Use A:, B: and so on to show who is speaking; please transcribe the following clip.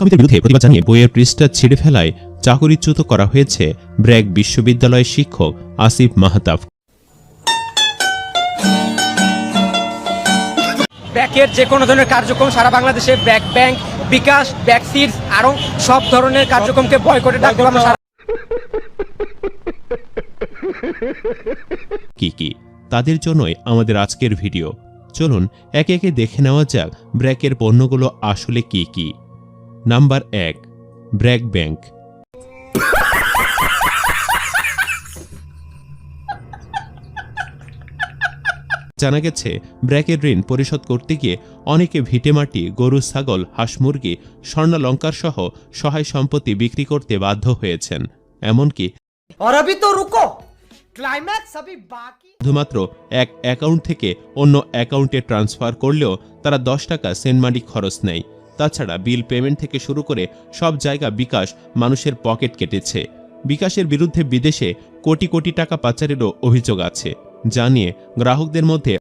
A: কামিদের বিরুদ্ধে প্রতিবাদ জানিয়ে বইয়ের পৃষ্ঠা ছিঁড়ে ফেলায় চাকরিচ্যুত করা হয়েছে ব্র্যাক বিশ্ববিদ্যালয়ের শিক্ষক আসিফ মাহতাব।
B: ব্যাকের যে কোনো ধরনের কার্যক্রম সারা বাংলাদেশে ব্যাক ব্যাংক বিকাশ ব্যাক সিডস আরও সব ধরনের কার্যক্রমকে বয়কটে ডাক আমরা
A: কি কি? তাদের জন্যই আমাদের আজকের ভিডিও। চলুন একে একে দেখে নেওয়া যাক ব্র্যাকের পণ্যগুলো আসলে কি কি। নাম্বার এক ব্র্যাক ব্যাংক জানা গেছে ব্র্যাকের ঋণ পরিশোধ করতে গিয়ে অনেকে ভিটেমাটি গরু ছাগল হাঁস মুরগি স্বর্ণালঙ্কার সহ সহায় সম্পত্তি বিক্রি করতে বাধ্য হয়েছেন। এমনকি শুধুমাত্র এক অ্যাকাউন্ট থেকে অন্য অ্যাকাউন্টে ট্রান্সফার করলেও তারা দশ টাকা সেন্ট মানি খরচ নেয়। তাছাড়া বিল পেমেন্ট থেকে শুরু করে সব জায়গা বিকাশ মানুষের পকেট কেটেছে। বিকাশের বিরুদ্ধে বিদেশে কোটি কোটি টাকা পাচারেরও অভিযোগ আছে। যা নিয়ে গ্রাহকদের মধ্যে